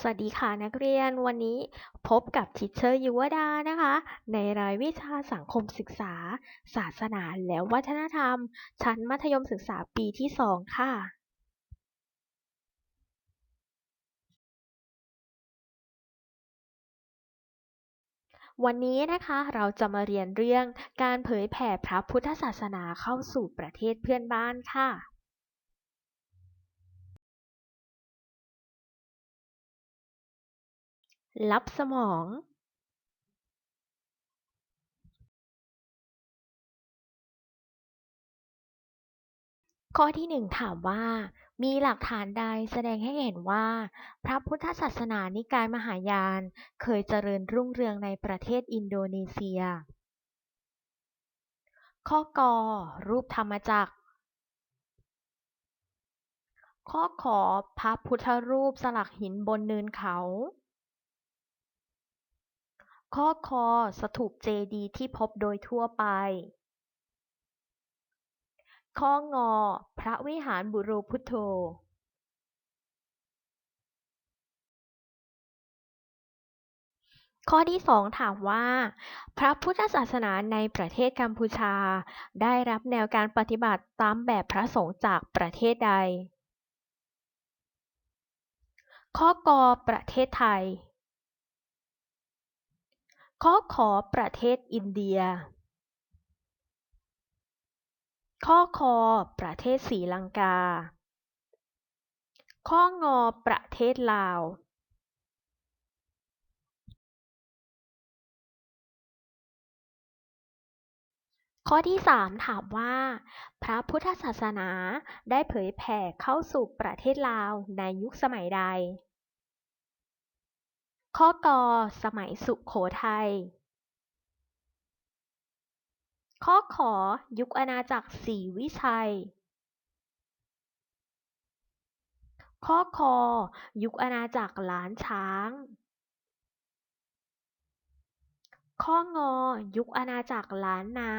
สวัสดีค่ะนักเรียนวันนี้พบกับทิเชอร์ยุวดานะคะ ในรายวิชาสังคมศึกษา ศาสนาและวัฒนธรรม ชั้นมัธยมศึกษาปีที่ 2 ค่ะ วันนี้นะคะเราจะมาเรียนเรื่องการเผยแผ่พระพุทธศาสนาเข้าสู่ประเทศเพื่อนบ้านค่ะ รับสมองข้อที่หนึ่งถามว่า มีหลักฐานใดแสดงให้เห็นว่า พระพุทธศาสนานิกายมหายาน เคยเจริญรุ่งเรืองในประเทศอินโดนีเซีย ข้อกอรูปธรรมจักร ข้อขอพระพุทธรูปสลักหินบนเนินเขา ข้อคอสถูปเจดีย์ที่พบโดยทั่วไป ข้องอ พระวิหารบุโรพุทโธข้อที่สองถามว่า พระพุทธศาสนาในประเทศกัมพูชา ได้รับแนวการปฏิบัติตามแบบพระสงฆ์จากประเทศใด ข้อกอประเทศไทย ข้อขอประเทศอินเดียข้อคอประเทศศรีลังกา ข้องอประเทศลาว ข้อที่ 3 ถามว่า พระพุทธศาสนาได้เผยแผ่เข้าสู่ประเทศลาวในยุคสมัยใด ข้อกอสมัยสุขโขทัย ข้อขอยุคอาณาจักรศรีวิชัย ข้อคอยุคอาณาจักรล้านช้าง ข้องอยุคอาณาจักรล้านนา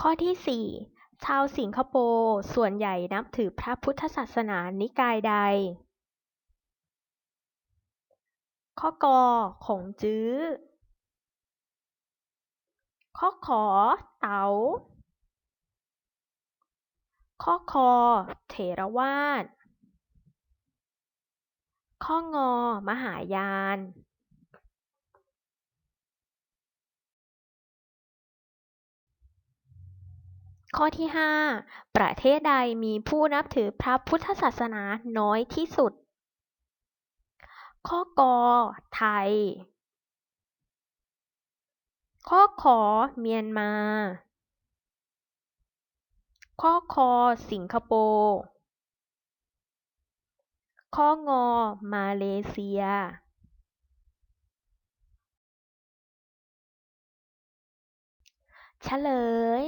ข้อที่ 4 ชาวสิงคโปร์ส่วนใหญ่นับถือพระพุทธศาสนานิกายใด ข้อกอของจื้อ ข้อขอเต๋า ข้อคอเถรวาท ข้องอ มหายาน ข้อที่ 5 ประเทศใดมีผู้นับถือพระพุทธศาสนาน้อยที่สุด ข้อกอไทย ข้อขอเมียนมา ข้อคอสิงคโปร์ ข้องอมาเลเซียเฉลย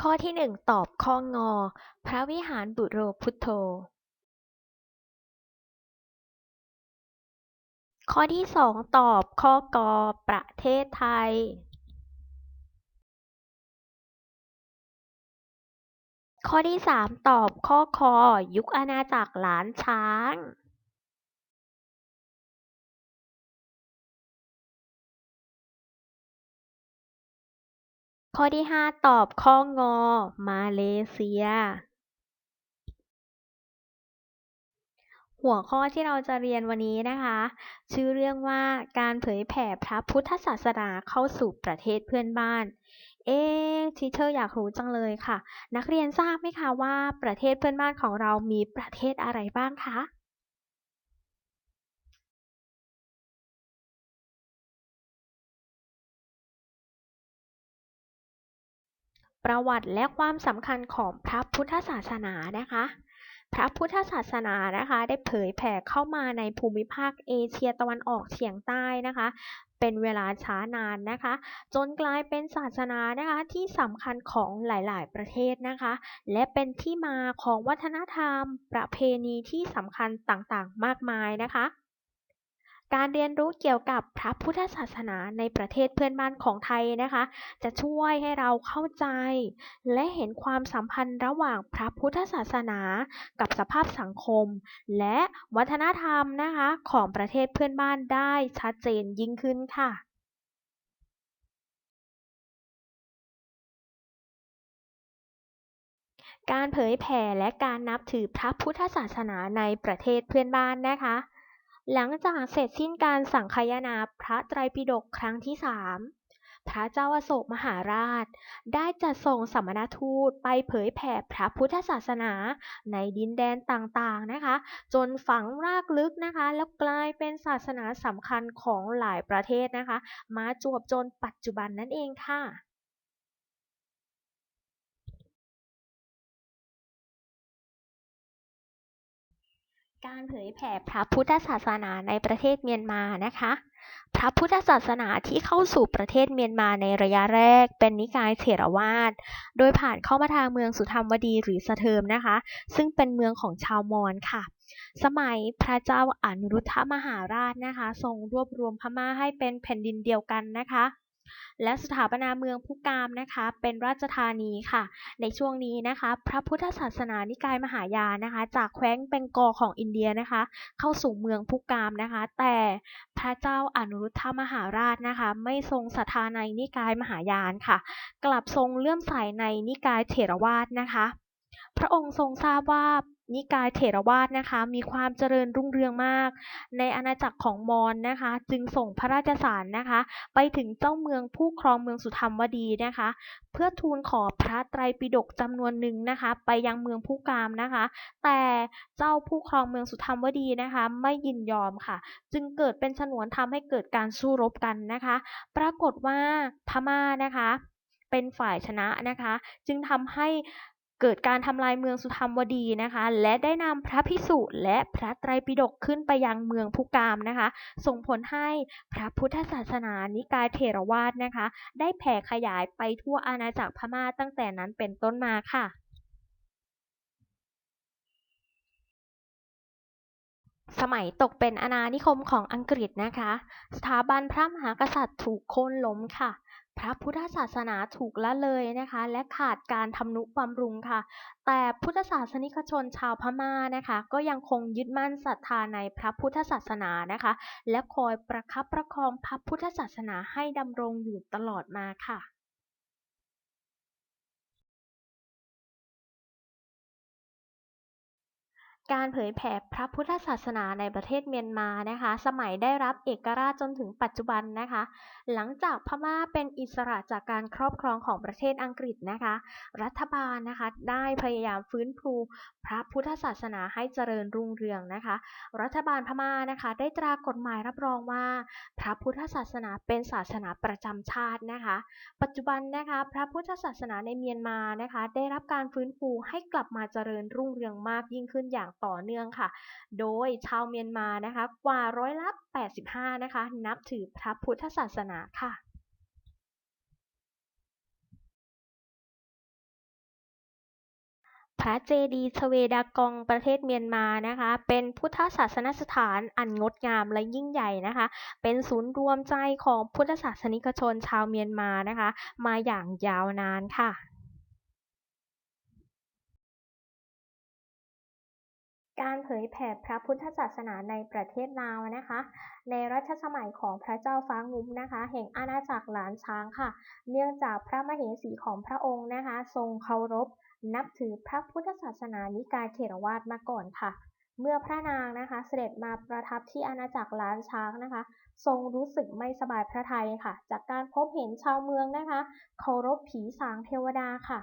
ข้อที่1ตอบข้องอ พระวิหารบุโรพุทโธ ข้อที่2ตอบข้อกอ ประเทศไทย ข้อที่3ตอบข้อคอ ยุคอาณาจักรหลานช้าง ข้อที่5ตอบข้องอ มาเลเซีย หัวข้อที่เราจะเรียนวันนี้นะคะ ชื่อเรื่องว่าการเผยแผ่พระพุทธศาสนาเข้าสู่ประเทศเพื่อนบ้าน เอ๊ทีเชอร์อยากรู้จังเลยค่ะ นักเรียนทราบไหมคะว่าประเทศเพื่อนบ้านของเรามีประเทศอะไรบ้างคะ ประวัติและความสำคัญของพระพุทธศาสนานะคะ พระพุทธศาสนานะคะ ได้เผยแผ่เข้ามาในภูมิภาคเอเชียตะวันออกเฉียงใต้นะคะ เป็นเวลาช้านานนะคะ จนกลายเป็นศาสนานะคะที่สำคัญของหลาย ๆ ประเทศนะคะ และเป็นที่มาของวัฒนธรรม ประเพณีที่สำคัญต่าง ๆ มากมายนะคะ การเรียนรู้เกี่ยวกับพระพุทธศาสนาในประเทศเพื่อนบ้านของไทยนะคะ จะช่วยให้เราเข้าใจ และเห็นความสัมพันธ์ระหว่างพระพุทธศาสนา กับสภาพสังคม และวัฒนธรรมนะคะของประเทศเพื่อนบ้านได้ชัดเจนยิ่งขึ้นค่ะการเผยแผ่และการนับถือพระพุทธศาสนาในประเทศเพื่อนบ้านนะคะ หลังจากเสร็จสิ้นการสังคายนาพระไตรปิฎกครั้งที่สามพระเจ้าอโศกมหาราช ได้จัดส่งสัมณทูตไปเผยแผ่พระพุทธศาสนาในดินแดนต่างๆนะคะ จนฝังรากลึกนะคะ แล้วกลายเป็นศาสนาสำคัญของหลายประเทศนะคะ มาจวบจนปัจจุบันนั่นเองค่ะ การเผยแผ่พระพุทธศาสนาในประเทศเมียนมานะคะ พระพุทธศาสนาที่เข้าสู่ประเทศเมียนมาในระยะแรก เป็นนิกายเถรวาท โดยผ่านเข้ามาทางเมืองสุธรรมวดีหรือสะเทิมนะคะ ซึ่งเป็นเมืองของชาวมอญค่ะ สมัยพระเจ้าอนุรุทธมหาราชนะคะ ทรงรวบรวมพม่าให้เป็นแผ่นดินเดียวกันนะคะ และสถาปนาเมืองพุกามนะคะ เป็นราชธานีค่ะ ในช่วงนี้นะคะ พระพุทธศาสนานิกายมหายานนะคะ จากแคว้นเบงกอลของอินเดียนะคะ เข้าสู่เมืองพุกามนะคะ แต่พระเจ้าอนุรุทธมหาราชนะคะ ไม่ทรงศรัทธาในนิกายมหายานค่ะ กลับทรงเลื่อมใสในนิกายเถรวาทนะคะ พระองค์ทรงทราบว่า นิกายเถรวาทนะคะ มีความเจริญรุ่งเรืองมาก ในอาณาจักรของมอญนะคะ จึงส่งพระราชสารนะคะ ไปถึงเจ้าเมืองผู้ครองเมืองสุธรรมวดีนะคะ เพื่อทูลขอพระไตรปิฎกจำนวนหนึ่งนะคะ ไปยังเมืองผู้กามนะคะ แต่เจ้าผู้ครองเมืองสุธรรมวดีนะคะ ไม่ยินยอมค่ะ จึงเกิดเป็นฉนวนทำให้เกิดการสู้รบกันนะคะ ปรากฏว่าพม่านะคะเป็นฝ่ายชนะนะคะ จึงทำให้ เกิดการทำลายเมืองสุธรรมวดีนะคะ และได้นำพระพิสุและพระไตรปิฎกขึ้นไปยังเมืองพุกามนะคะ ส่งผลให้พระพุทธศาสนานิกายเถรวาทนะคะ ได้แผ่ขยายไปทั่วอาณาจักรพม่าตั้งแต่นั้นเป็นต้นมาค่ะสมัยตกเป็นอาณานิคมของอังกฤษนะคะ สถาบันพระมหากษัตริย์ถูกโค่นล้มค่ะ พระพุทธศาสนาถูกละเลยนะคะ และขาดการทำนุบำรุงค่ะ แต่พุทธศาสนิกชนชาวพม่านะคะ ก็ยังคงยึดมั่นศรัทธาในพระพุทธศาสนานะคะ และคอยประคับประคองพระพุทธศาสนาให้ดำรงอยู่ตลอดมาค่ะ การเผยแผ่พระพุทธศาสนาในประเทศเมียนมานะคะ สมัยได้รับเอกราชจนถึงปัจจุบันนะคะ หลังจากพม่าเป็นอิสระจากการครอบครองของประเทศอังกฤษนะคะ รัฐบาลนะคะได้พยายามฟื้นฟูพระพุทธศาสนาให้เจริญรุ่งเรืองนะคะ รัฐบาลพม่านะคะได้ตรากฎหมายรับรองว่า พระพุทธศาสนาเป็นศาสนาประจำชาตินะคะ ปัจจุบันนะคะพระพุทธศาสนาในเมียนมานะคะ ได้รับการฟื้นฟูให้กลับมาเจริญรุ่งเรืองมากยิ่งขึ้นอย่างต่อเนื่องค่ะ โดยชาวเมียนมานะคะ กว่าร้อยละ 85 นะคะ นับถือพระพุทธศาสนาค่ะพระเจดีย์ชเวดากองประเทศเมียนมานะคะ เป็นพุทธศาสนสถานอันงดงามและยิ่งใหญ่นะคะ เป็นศูนย์รวมใจของพุทธศาสนิกชนชาวเมียนมานะคะ มาอย่างยาวนานค่ะ การเผยแผ่พระพุทธศาสนาในประเทศลาวนะคะ ในรัชสมัยของพระเจ้าฟ้างุ้มนะคะ แห่งอาณาจักรหลานช้างค่ะ เนื่องจากพระมเหสีของพระองค์นะคะ ทรงเคารพ นับถือพระพุทธศาสนานิกายเถรวาทมาก่อนค่ะ เมื่อพระนางนะคะ เสด็จมาประทับที่อาณาจักรล้านช้างนะคะ ทรงรู้สึกไม่สบายพระทัยค่ะ จากการพบเห็นชาวเมืองนะคะ เคารพผีสางเทวดาค่ะ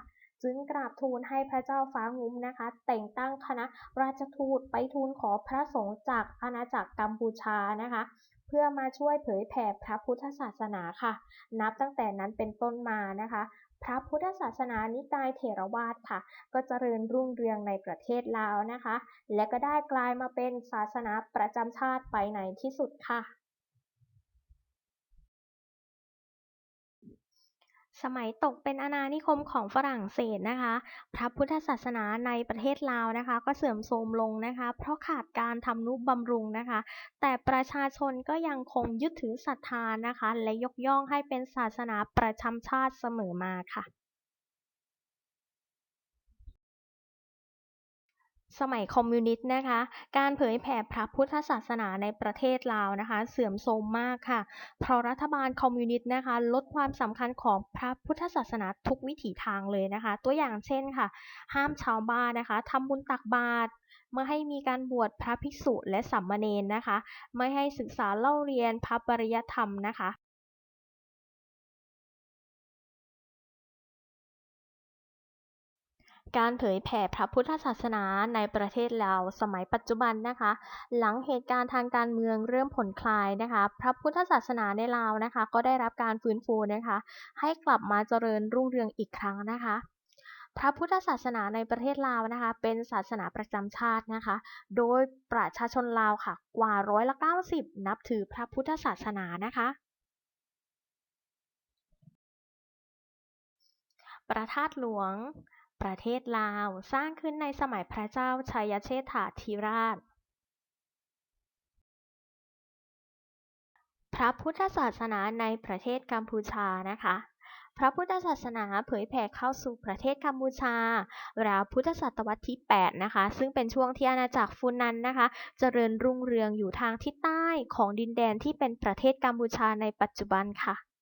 จึงกราบทูลให้พระเจ้าฟ้างุ้มนะคะ แต่งตั้งคณะราชทูตไปทูลขอพระสงฆ์จากอาณาจักรกัมพูชานะคะ เพื่อมาช่วยเผยแผ่พระพุทธศาสนาค่ะ นับตั้งแต่นั้นเป็นต้นมานะคะพระพุทธศาสนานิกายเถรวาทค่ะ ก็เจริญรุ่งเรืองในประเทศลาวนะคะ และก็ได้กลายมาเป็นศาสนาประจำชาติไปในที่สุดค่ะ สมัยตกเป็นอาณานิคมของฝรั่งเศสนะคะ พระพุทธศาสนาในประเทศลาวนะคะ ก็เสื่อมโทรมลงนะคะ เพราะขาดการทำนุบำรุงนะคะ แต่ประชาชนก็ยังคงยึดถือศรัทธานะคะ และยกย่องให้เป็นศาสนาประจำชาติเสมอมาค่ะ สมัยคอมมิวนิสต์นะคะ การเผยแผ่พระพุทธศาสนาในประเทศลาวนะคะ เสื่อมโทรมมากค่ะ เพราะรัฐบาลคอมมิวนิสต์นะคะ ลดความสำคัญของพระพุทธศาสนาทุกวิถีทางเลยนะคะ ตัวอย่างเช่นค่ะ ห้ามชาวบ้านนะคะทำบุญตักบาตรไม่ให้มีการบวชพระภิกษุและสามมาเณรนะคะ ไม่ให้ศึกษาเล่าเรียนพระปริยธรรมนะคะ การเผยแผ่พระพุทธศาสนาในประเทศลาวสมัยปัจจุบันนะคะ หลังเหตุการณ์ทางการเมืองเริ่มผ่อนคลายนะคะ พระพุทธศาสนาในลาวนะคะ ก็ได้รับการฟื้นฟูนะคะ ให้กลับมาเจริญรุ่งเรืองอีกครั้งนะคะพระพุทธศาสนาในประเทศลาวนะคะ เป็นศาสนาประจำชาตินะคะ โดยประชาชนลาวค่ะ กว่าร้อยละ90นับถือพระพุทธศาสนานะคะ ประทาดหลวง ประเทศลาวสร้างขึ้นในสมัยพระเจ้าชัยเชษฐาธิราช พระพุทธศาสนาในประเทศกัมพูชานะคะพระพุทธศาสนาเผยแผ่เข้าสู่ประเทศกัมพูชาราวพุทธศตวรรษที่ 8 นะคะ ซึ่งเป็นช่วงที่อาณาจักรฟูนันนะคะ เจริญรุ่งเรืองอยู่ทางทิศใต้ของดินแดนที่เป็นประเทศกัมพูชาในปัจจุบันค่ะ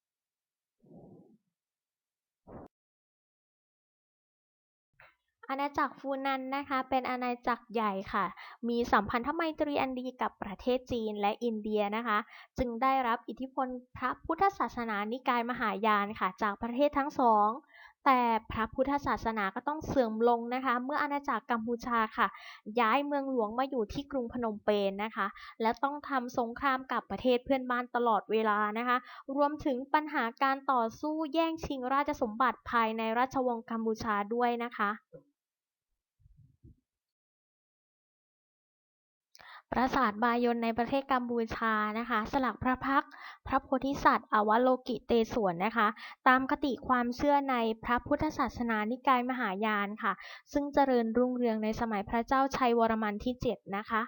อาณาจักรฟูนันนะคะ เป็นอาณาจักรใหญ่ค่ะ มีสัมพันธไมตรีอันดีกับประเทศจีนและอินเดียนะคะ จึงได้รับอิทธิพลพระพุทธศาสนานิกายมหายานค่ะ จากประเทศทั้งสองแต่พระพุทธศาสนาก็ต้องเสื่อมลงนะคะ เมื่ออาณาจักรกัมพูชาค่ะ ย้ายเมืองหลวงมาอยู่ที่กรุงพนมเปญนะคะ และต้องทำสงครามกับประเทศเพื่อนบ้านตลอดเวลานะคะ รวมถึงปัญหาการต่อสู้แย่งชิงราชสมบัติภายในราชวงศ์กัมพูชาด้วยนะคะ ปราสาทบายนในประเทศกัมพูชานะคะ สลักพระพักพระโพธิสัตว์อวโลกิเตศวนนะคะ ตามคติความเชื่อในพระพุทธศาสนานิกายมหายานค่ะ ซึ่งเจริญรุ่งเรืองในสมัยพระเจ้าชัยวรมันที่ 7 นะคะ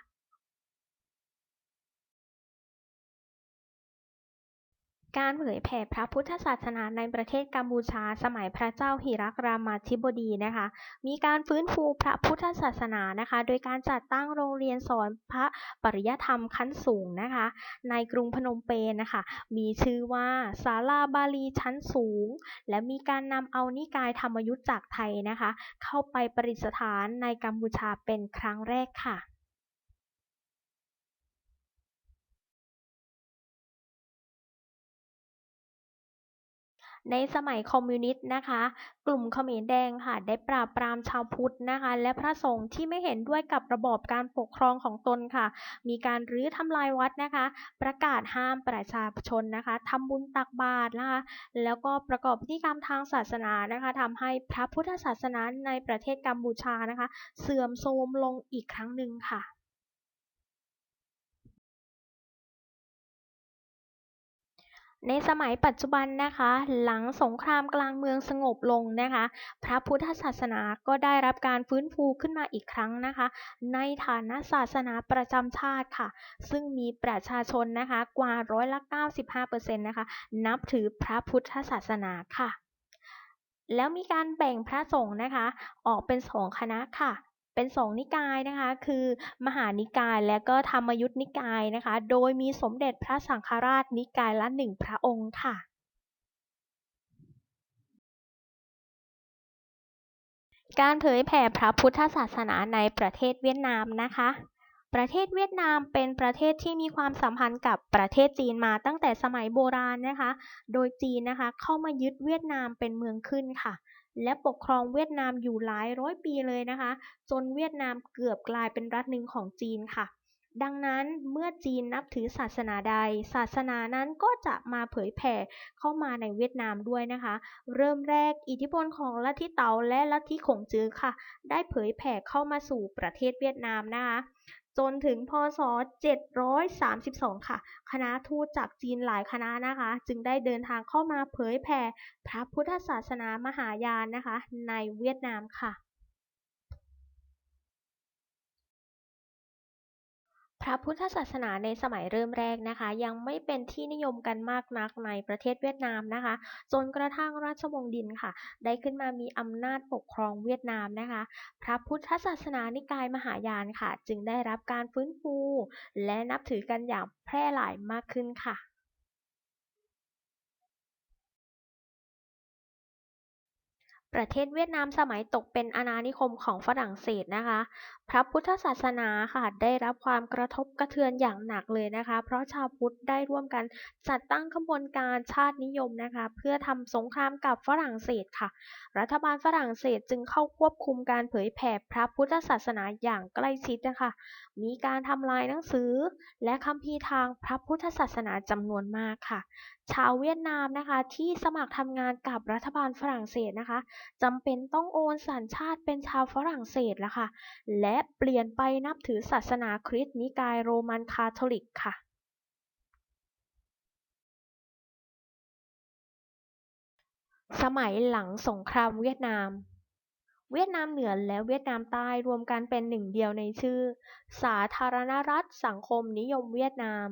การเผยแผ่พระพุทธศาสนาในประเทศกัมพูชา สมัยพระเจ้าหิรักรามาธิบดีนะคะ มีการฟื้นฟูพระพุทธศาสนานะคะ โดยการจัดตั้งโรงเรียนสอนพระปริยธรรมขั้นสูงนะคะ ในกรุงพนมเปญนะคะ มีชื่อว่าศาลาบาลีชั้นสูง และมีการนำเอานิกายธรรมยุทธจากไทยนะคะ เข้าไปประดิษฐานในกัมพูชาเป็นครั้งแรกค่ะ ในสมัยคอมมิวนิสต์นะคะ กลุ่มเขมรแดงค่ะได้ปราบปรามชาวพุทธนะคะ และพระสงฆ์ที่ไม่เห็นด้วยกับระบอบการปกครองของตนค่ะ มีการรื้อทำลายวัดนะคะ ประกาศห้ามประชาชนนะคะทำบุญตักบาตรนะคะ แล้วก็ประกอบพิธีกรรมทางศาสนานะคะทำให้พระพุทธศาสนาในประเทศกัมพูชานะคะ เสื่อมโทรมลงอีกครั้งหนึ่งค่ะ ในสมัยปัจจุบันนะคะ หลังสงครามกลางเมืองสงบลงนะคะ พระพุทธศาสนาก็ได้รับการฟื้นฟูขึ้นมาอีกครั้งนะคะ ในฐานะศาสนาประจำชาติค่ะ ซึ่งมีประชาชนนะคะกว่าร้อยละ95%นะคะนับถือพระพุทธศาสนาค่ะ แล้วมีการแบ่งพระสงฆ์นะคะ ออกเป็นสองคณะค่ะ เป็นสองนิกายนะคะ คือมหานิกายและก็ธรรมยุทธนิกายนะคะ โดยมีสมเด็จพระสังฆราชนิกายละหนึ่งพระองค์ค่ะการเผยแผ่พระพุทธศาสนาในประเทศเวียดนามนะคะ ประเทศเวียดนามเป็นประเทศที่มีความสัมพันธ์กับประเทศจีนมาตั้งแต่สมัยโบราณนะคะ โดยจีนนะคะเข้ามายึดเวียดนามเป็นเมืองขึ้นค่ะ และปกครองเวียดนามอยู่หลายร้อยปีเลยนะคะ จนเวียดนามเกือบกลายเป็นรัฐหนึ่งของจีนค่ะ ดังนั้นเมื่อจีนนับถือศาสนาใด ศาสนานั้นก็จะมาเผยแผ่เข้ามาในเวียดนามด้วยนะคะ เริ่มแรกอิทธิพลของลัทธิเต๋าและลัทธิขงจื้อค่ะ ได้เผยแผ่เข้ามาสู่ประเทศเวียดนามนะคะ จนถึงพศ 732 ค่ะ คณะทูตจากจีนหลายคณะนะคะ จึงได้เดินทางเข้ามาเผยแผ่พระพุทธศาสนามหายานนะคะ ในเวียดนามค่ะ พระพุทธศาสนาในสมัยเริ่มแรกนะคะ ยังไม่เป็นที่นิยมกันมากนักในประเทศเวียดนามนะคะ จนกระทั่งราชวงศ์ดินค่ะ ได้ขึ้นมามีอำนาจปกครองเวียดนามนะคะ พระพุทธศาสนานิกายมหายานค่ะ จึงได้รับการฟื้นฟู และนับถือกันอย่างแพร่หลายมากขึ้นค่ะประเทศเวียดนามสมัยตกเป็นอาณานิคมของฝรั่งเศสนะคะพระพุทธศาสนาค่ะได้รับความกระทบกระเทือนอย่างหนักเลยนะคะ เพราะชาวพุทธได้ร่วมกันจัดตั้งขบวนการชาตินิยมนะคะ เพื่อทำสงครามกับฝรั่งเศสค่ะ รัฐบาลฝรั่งเศสจึงเข้าควบคุมการเผยแผ่พระพุทธศาสนาอย่างใกล้ชิดนะคะ มีการทำลายหนังสือ และคัมภีร์ทางพระพุทธศาสนาจำนวนมากค่ะ ชาวเวียดนามนะคะ ที่สมัครทำงานกับรัฐบาลฝรั่งเศสนะคะจำเป็นต้องโอนสัญชาติเป็นชาวฝรั่งเศสแล้วค่ะและเปลี่ยนไปนับถือศาสนาคริสต์นิกายโรมันคาทอลิกค่ะ สมัยหลังสงครามเวียดนาม เวียดนามเหนือและเวียดนามใต้รวมกันเป็นหนึ่งเดียวในชื่อ สาธารณรัฐสังคมนิยมเวียดนาม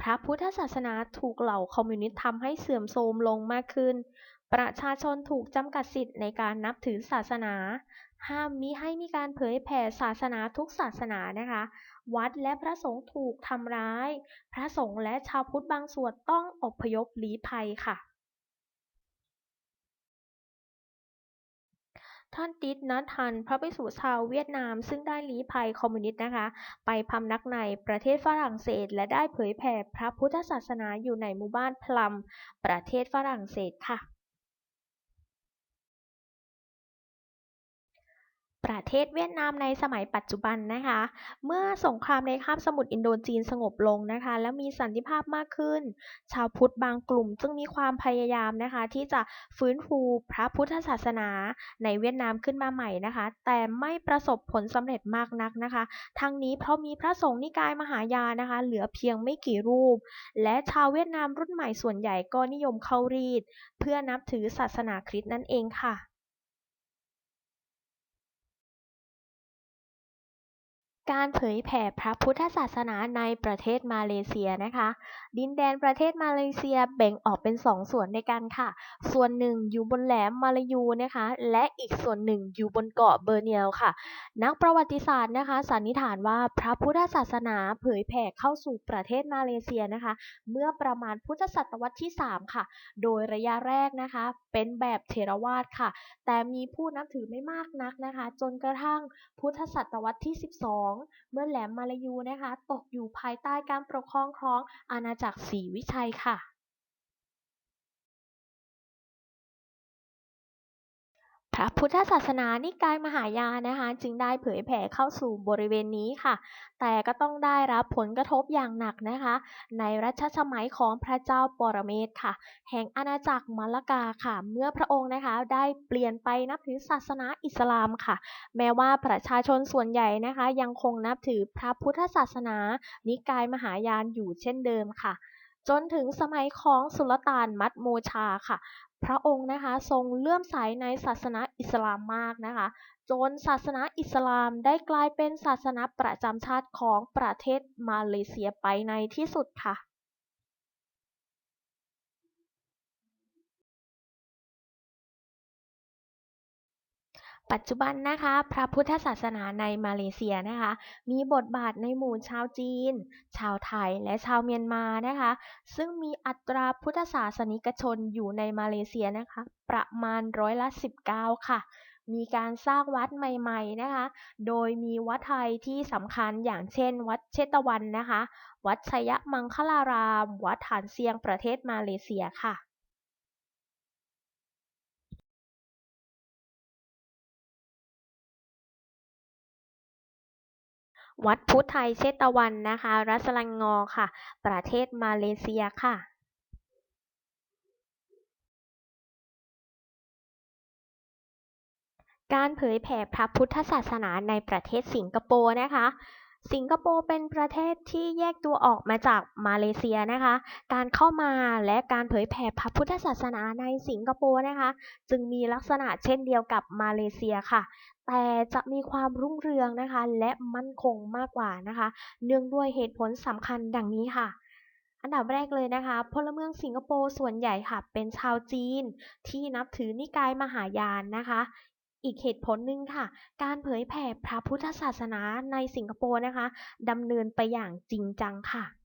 พระพุทธศาสนาถูกเหล่าคอมมิวนิสต์ทำให้เสื่อมโทรมลงมากขึ้นประชาชนถูกจำกัดสิทธิ์ในการนับถือศาสนา ห้ามมิให้มีการเผยแผ่ศาสนาทุกศาสนานะคะ วัดและพระสงฆ์ถูกทำร้าย พระสงฆ์และชาวพุทธบางส่วนต้องอพยพลี้ภัยค่ะ ท่านติดนัทัน พระภิกษุชาวเวียดนามซึ่งได้ลี้ภัยคอมมิวนิสต์นะคะ ไปพำนักในประเทศฝรั่งเศส และได้เผยแผ่พระพุทธศาสนาอยู่ในหมู่บ้านพลัม ประเทศฝรั่งเศสค่ะ ประเทศเวียดนามในสมัยปัจจุบันนะคะ เมื่อสงครามในคาบสมุทรอินโดจีนสงบลงนะคะ และมีสันติภาพมากขึ้น ชาวพุทธบางกลุ่มจึงมีความพยายามนะคะ ที่จะฟื้นฟูพระพุทธศาสนาในเวียดนามขึ้นมาใหม่นะคะ แต่ไม่ประสบผลสำเร็จมากนักนะคะ ทั้งนี้เพราะมีพระสงฆ์นิกายมหายานนะคะ เหลือเพียงไม่กี่รูป และชาวเวียดนามรุ่นใหม่ส่วนใหญ่ก็นิยมเข้ารีด เพื่อนับถือศาสนาคริสต์นั่นเองค่ะ การเผยแผ่พระพุทธศาสนาในประเทศมาเลเซียนะคะ ดินแดนประเทศมาเลเซียแบ่งออกเป็นสองส่วนในกันค่ะ ส่วนหนึ่งอยู่บนแหลมมาลายูนะคะ และอีกส่วนหนึ่งอยู่บนเกาะเบอร์เนียลค่ะ นักประวัติศาสตร์นะคะสันนิษฐานว่าพระพุทธศาสนาเผยแผ่เข้าสู่ประเทศมาเลเซียนะคะ เมื่อประมาณพุทธศตวรรษที่ 3 ค่ะ โดยระยะแรกนะคะ เป็นแบบเถรวาทค่ะ แต่มีผู้นับถือไม่มากนักนะคะ จนกระทั่งพุทธศตวรรษที่ 12เมื่อแหลมมาลายูนะคะ ตกอยู่ภายใต้การปกครองของอาณาจักรศรีวิชัยค่ะ พระพุทธศาสนานิกายมหายานนะคะ จึงได้เผยแผ่เข้าสู่บริเวณนี้ค่ะ แต่ก็ต้องได้รับผลกระทบอย่างหนักนะคะ ในรัชสมัยของพระเจ้าปรเมศค่ะ แห่งอาณาจักรมัลลกาค่ะ เมื่อพระองค์นะคะได้เปลี่ยนไปนับถือศาสนาอิสลามค่ะ แม้ว่าประชาชนส่วนใหญ่นะคะ ยังคงนับถือพระพุทธศาสนา นิกายมหายานอยู่เช่นเดิมค่ะจนถึงสมัยของสุลต่านมัดโมชาค่ะ พระองค์นะคะทรงเลื่อมใสในศาสนาอิสลามมากนะคะ จนศาสนาอิสลามได้กลายเป็นศาสนาประจำชาติของประเทศมาเลเซียไปในที่สุดค่ะ ปัจจุบันนะคะ พระพุทธศาสนาในมาเลเซียนะคะ มีบทบาทในหมู่ชาวจีน ชาวไทยและชาวเมียนมานะคะ ซึ่งมีอัตราพุทธศาสนิกชนอยู่ในมาเลเซียนะคะ ประมาณร้อยละ 19 ค่ะ มีการสร้างวัดใหม่ๆนะคะ โดยมีวัดไทยที่สำคัญอย่างเช่น วัดเชตวันนะคะ วัดชัยมังคลาราม วัดฐานเซียงประเทศมาเลเซียค่ะ วัดพุทธไทยเชตวันนะคะ รัสลังงอค่ะ ประเทศมาเลเซียค่ะการเผยแผ่พระพุทธศาสนาในประเทศสิงคโปร์นะคะ สิงคโปร์เป็นประเทศที่แยกตัวออกมาจากมาเลเซียนะคะ การเข้ามาและการเผยแผ่พระพุทธศาสนาในสิงคโปร์นะคะ จึงมีลักษณะเช่นเดียวกับมาเลเซียค่ะ แต่จะมีความรุ่งเรืองนะคะ และมั่นคงมากกว่านะคะ เนื่องด้วยเหตุผลสำคัญดังนี้ค่ะอันดับแรกเลยนะคะพลเมืองสิงคโปร์ส่วนใหญ่ค่ะ เป็นชาวจีนที่นับถือนิกายมหายานนะคะ อีกเหตุผลหนึ่งค่ะ การเผยแผ่พระพุทธศาสนาในสิงคโปร์นะคะดำเนินไปอย่างจริงจังค่ะ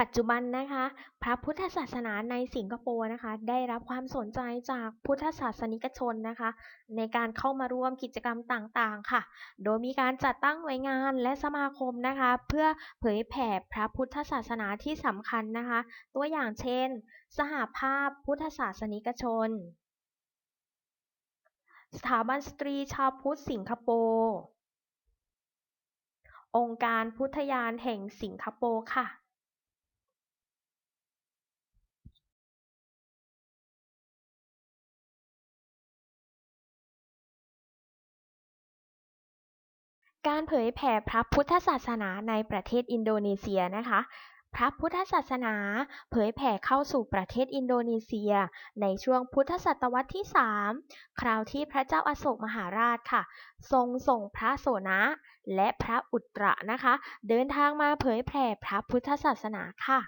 ปัจจุบันนะคะ พระพุทธศาสนาในสิงคโปร์นะคะ ได้รับความสนใจจากพุทธศาสนิกชนนะคะ ในการเข้ามาร่วมกิจกรรมต่างๆ ค่ะ โดยมีการจัดตั้งหน่วยงานและสมาคมนะคะ เพื่อเผยแผ่พระพุทธศาสนาที่สำคัญนะคะ ตัวอย่างเช่น สหภาพพุทธศาสนิกชน สถาบันสตรีชาวพุทธสิงคโปร์องค์การพุทธยานแห่งสิงคโปร์ค่ะ การเผยแผ่พระพุทธศาสนาในประเทศอินโดนีเซียนะคะ พระพุทธศาสนาเผยแผ่เข้าสู่ประเทศอินโดนีเซีย ในช่วงพุทธศตวรรษที่ 3 คราวที่พระเจ้าอาโศกมหาราชค่ะ ทรงส่งพระโสนะและพระอุตระนะคะ เดินทางมาเผยแผ่พระพุทธศาสนาค่ะ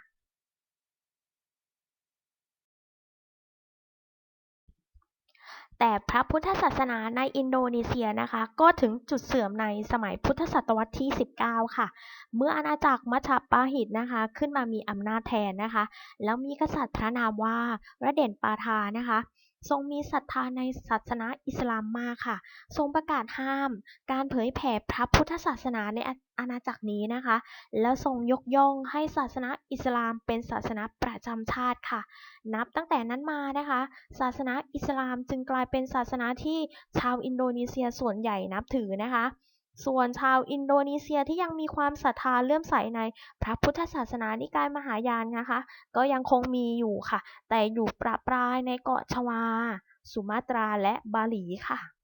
แต่พระพุทธศาสนาในอินโดนีเซียนะคะ ก็ถึงจุดเสื่อมในสมัยพุทธศตวรรษที่ 19 ค่ะ เมื่ออาณาจักรมัชปาหิตนะคะ ขึ้นมามีอำนาจแทนนะคะ แล้วมีกษัตริย์พระนามว่าระเด่นปาทานะคะ ทรงมีศรัทธาในศาสนาอิสลามมากค่ะ ทรงประกาศห้าม การเผยแผ่พระพุทธศาสนาในอาณาจักรนี้นะคะ แล้วทรงยกย่องให้ศาสนาอิสลามเป็นศาสนาประจำชาติค่ะ นับตั้งแต่นั้นมานะคะ ศาสนาอิสลามจึงกลายเป็นศาสนาที่ชาวอินโดนีเซียส่วนใหญ่นับถือนะคะ ส่วนชาวอินโดนีเซียที่ยังมีความศรัทธาเลื่อมใสในพระพุทธศาสนานิกายมหายานนะคะ ก็ยังคงมีอยู่ค่ะ แต่อยู่ประปรายในเกาะชวา สุมาตราและบาหลีค่ะ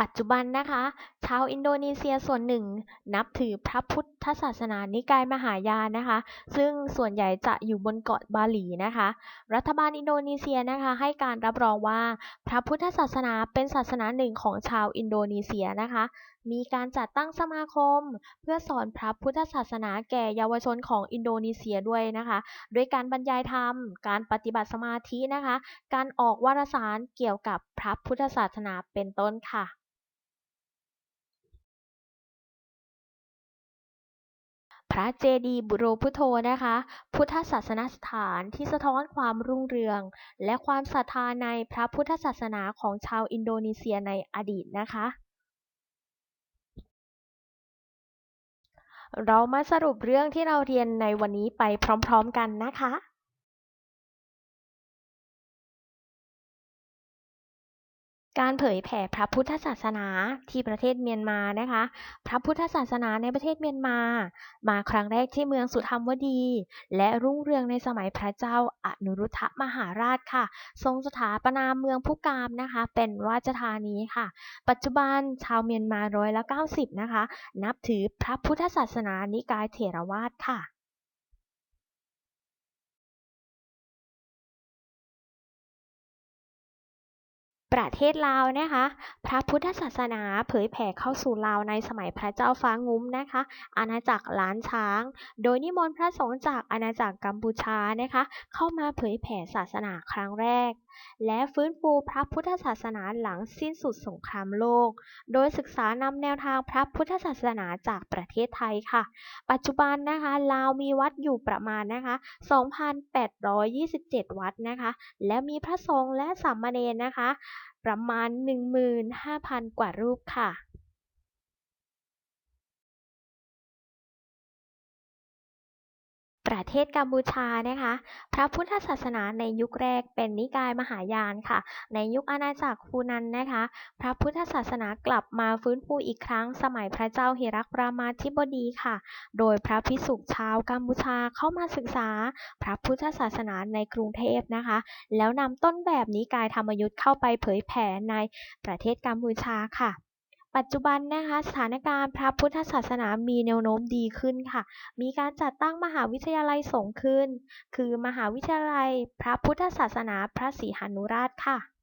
ปัจจุบันนะคะ ชาวอินโดนีเซียส่วนหนึ่ง นับถือพระพุทธศาสนานิกายมหายานนะคะ ซึ่งส่วนใหญ่จะอยู่บนเกาะบาหลีนะคะ รัฐบาลอินโดนีเซียนะคะให้การรับรองว่าพระพุทธศาสนาเป็นศาสนาหนึ่งของชาวอินโดนีเซียนะคะ มีการจัดตั้งสมาคม เพื่อสอนพระพุทธศาสนาแก่เยาวชนของอินโดนีเซียด้วยนะคะด้วยการบรรยายธรรม การปฏิบัติสมาธินะคะ การออกวารสารเกี่ยวกับพระพุทธศาสนาเป็นต้นค่ะ ระเจดีย์บุโรพุโธนะคะ พุทธศาสนสถานที่สะท้อนความรุ่งเรือง และความศรัทธาในพระพุทธศาสนาของชาวอินโดนีเซียในอดีตนะคะ เรามาสรุปเรื่องที่เราเรียนในวันนี้ไปพร้อมๆกันนะคะ การเผยแผ่พระพุทธศาสนาที่ประเทศเมียนมานะคะ พระพุทธศาสนาในประเทศเมียนมา มาครั้งแรกที่เมืองสุธรรมวดี และรุ่งเรืองในสมัยพระเจ้าอนุรุทธมหาราชค่ะ ทรงสถาปนาเมืองพุกามนะคะ เป็นราชธานีค่ะ ปัจจุบันชาวเมียนมาร้อยละ90นะคะ นับถือพระพุทธศาสนานิกายเถรวาทค่ะ ประเทศลาวนะคะ พระพุทธศาสนาเผยแผ่เข้าสู่ลาวในสมัยพระเจ้าฟ้างุ้มนะคะ อาณาจักรล้านช้าง โดยนิมนต์พระสงฆ์จากอาณาจักรกัมพูชานะคะ เข้ามาเผยแผ่ศาสนาครั้งแรก และฟื้นฟูพระพุทธศาสนาหลังสิ้นสุดสงครามโลก โดยศึกษานำแนวทางพระพุทธศาสนาจากประเทศไทยค่ะ ปัจจุบันนะคะลาวมีวัดอยู่ประมาณนะคะ 2,827 วัดนะคะ และมีพระสงฆ์และสามเณรนะคะ ประมาณ 15,000 กว่ารูปค่ะ ประเทศกัมพูชานะคะพระพุทธศาสนาในยุคแรกเป็นนิกายมหายานค่ะ ในยุคอาณาจักรฟูนันนะคะ พระพุทธศาสนากลับมาฟื้นฟูอีกครั้ง สมัยพระเจ้าหิรักรามาธิบดีค่ะ โดยพระภิกษุชาวกัมพูชาเข้ามาศึกษา พระพุทธศาสนาในกรุงเทพนะคะ แล้วนำต้นแบบนิกายธรรมยุทธ์เข้าไปเผยแผ่ในประเทศกัมพูชาค่ะ ปัจจุบันนะคะสถานการณ์พระพุทธศาสนามีแนวโน้มดีขึ้นค่ะ มีการจัดตั้งมหาวิทยาลัยสงฆ์ขึ้น คือมหาวิทยาลัยพระพุทธศาสนาพระศรีหานุราชค่ะ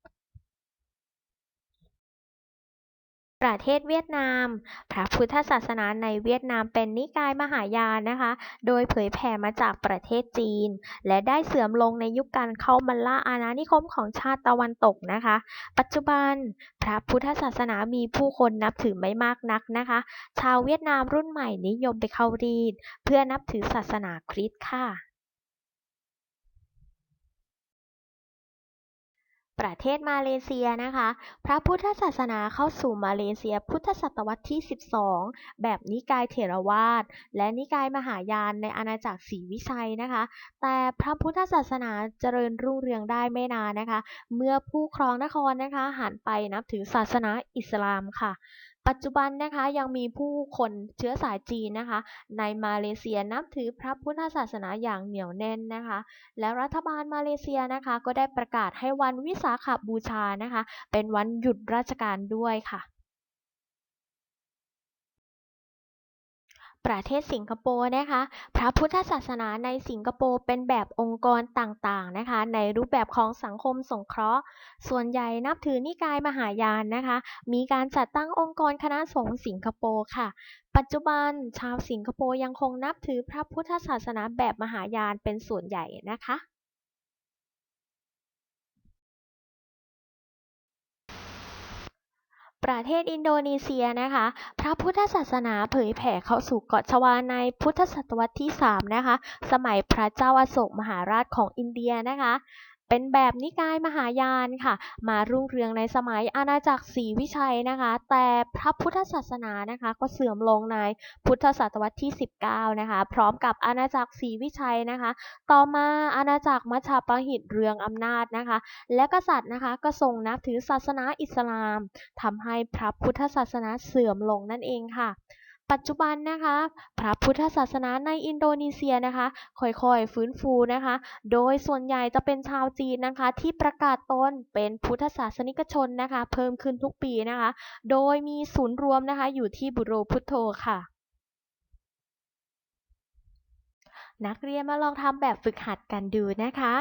ประเทศเวียดนาม พระพุทธศาสนาในเวียดนามเป็นนิกายมหายานนะคะ โดยเผยแผ่มาจากประเทศจีน และได้เสื่อมลงในยุคการเข้ามาล่าอาณานิคมของชาติตะวันตกนะคะ ปัจจุบันพระพุทธศาสนามีผู้คนนับถือไม่มากนักนะคะ ชาวเวียดนามรุ่นใหม่นิยมไปเข้ารีด เพื่อนับถือศาสนาคริสต์ค่ะ ประเทศมาเลเซียนะคะ พระพุทธศาสนาเข้าสู่มาเลเซียพุทธศตวรรษที่ 12 แบบนิกายเถรวาท และนิกายมหายานในอาณาจักรศรีวิชัยนะคะ แต่พระพุทธศาสนาเจริญรุ่งเรืองได้ไม่นานนะคะ เมื่อผู้ครองนครนะคะหันไปนับถือศาสนาอิสลามค่ะ ปัจจุบันนะคะยังมีผู้คนเชื้อสายจีนนะคะ ในมาเลเซียนับถือพระพุทธศาสนาอย่างเหนียวแน่นนะคะ แล้วรัฐบาลมาเลเซียนะคะ ก็ได้ประกาศให้วันวิสาขบูชานะคะ เป็นวันหยุดราชการด้วยค่ะ ประเทศสิงคโปร์นะคะ พระพุทธศาสนาในสิงคโปร์เป็นแบบองค์กรต่างๆนะคะ ในรูปแบบของสังคมสงเคราะห์ ส่วนใหญ่นับถือนิกายมหายานนะคะ มีการจัดตั้งองค์กรคณะสงฆ์สิงคโปร์ค่ะ ปัจจุบันชาวสิงคโปร์ยังคงนับถือพระพุทธศาสนาแบบมหายานเป็นส่วนใหญ่นะคะ ประเทศอินโดนีเซียนะคะ พระพุทธศาสนาเผยแผ่เข้าสู่เกาะชวาในพุทธศตวรรษที่ 3 นะคะ สมัยพระเจ้าอโศกมหาราชของอินเดียนะคะ เป็นแบบนิกายมหายานค่ะ มารุ่งเรืองในสมัยอาณาจักรศรีวิชัยนะคะ แต่พระพุทธศาสนานะคะ ก็เสื่อมลงในพุทธศตวรรษที่ 19 นะคะ พร้อมกับอาณาจักรศรีวิชัยนะคะ ต่อมาอาณาจักรมัชฌาปหิตเรืองอำนาจนะคะ และกษัตริย์นะคะก็ทรงนับถือศาสนาอิสลามทำให้พระพุทธศาสนาเสื่อมลงนั่นเองค่ะ ปัจจุบันนะคะ พระพุทธศาสนาในอินโดนีเซียนะคะ ค่อยๆ ฟื้นฟูนะคะ โดยส่วนใหญ่จะเป็นชาวจีนนะคะ ที่ประกาศตนเป็นพุทธศาสนิกชนนะคะ เพิ่มขึ้นทุกปีนะคะ โดยมีศูนย์รวมนะคะ อยู่ที่บุโรพุทโธค่ะนักเรียนมาลองทำแบบฝึกหัดกันดูนะคะ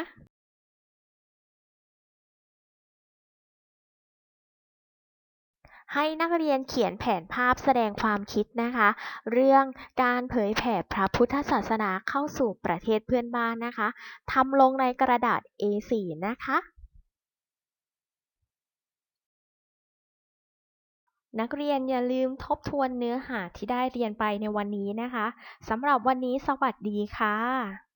ให้นักเรียนเขียนแผนภาพแสดงความคิดนะคะ เรื่องการเผยแผ่พระพุทธศาสนาเข้าสู่ประเทศเพื่อนบ้านนะคะทำลงในกระดาษ A4 นะคะนักเรียนอย่าลืมทบทวนเนื้อหาที่ได้เรียนไปในวันนี้นะคะ สำหรับวันนี้สวัสดีค่ะ